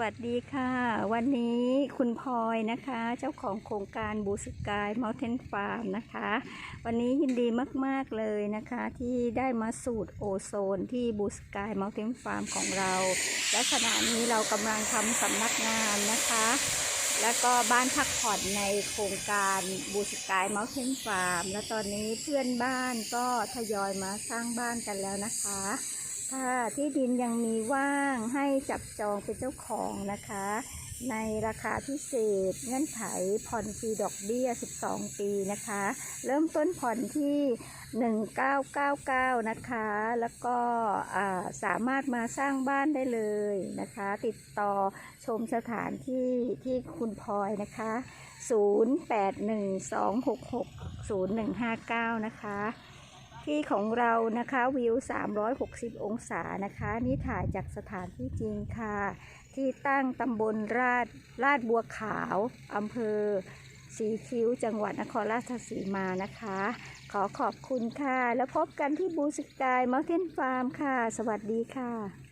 วัสดีค่ะ วันนี้คุณพลอยนะคะ เจ้าของโครงการบูสกายม u ลเทนฟาร์มนะคะ วันนี้ยินดีมาก ๆ เลยนะคะ ที่ได้มาสูตรโอโซนที่บูสกายม u ลเทนฟาร์มของเรา และขณะนี้เรากำลังทำสำนักงานนะคะ แล้วก็บ้านพักผ่อนในโครงการบูสกายม u ลเทนฟาร์มและตอนนี้เพื่อนบ้านก็ทยอยมาสร้างบ้านกันแล้วนะคะ ถ้าที่ดินยังมีว่างให้จับจองเป็นเจ้าของนะคะ ในราคาพิเศษเงื่อนไขผ่อนฟรีดอกเบี้ย 12 ปีนะคะ เริ่มต้นผ่อนที่ 1999 นะคะ แล้วก็สามารถมาสร้างบ้านได้เลยนะคะ ติดต่อชมสถานที่ที่คุณพลอยนะคะ 0812660159 นะคะ ที่ของเรานะคะวิว 360 องศานะคะ นี่ถ่ายจากสถานที่จริงค่ะ ที่ตั้งตำบลราดลาดบัวขาวอำเภอสีคิ้วจังหวัดนครราชสีมานะคะ ขอขอบคุณค่ะ แล้วพบกันที่บูสกายมัลเทนฟาร์มค่ะ สวัสดีค่ะ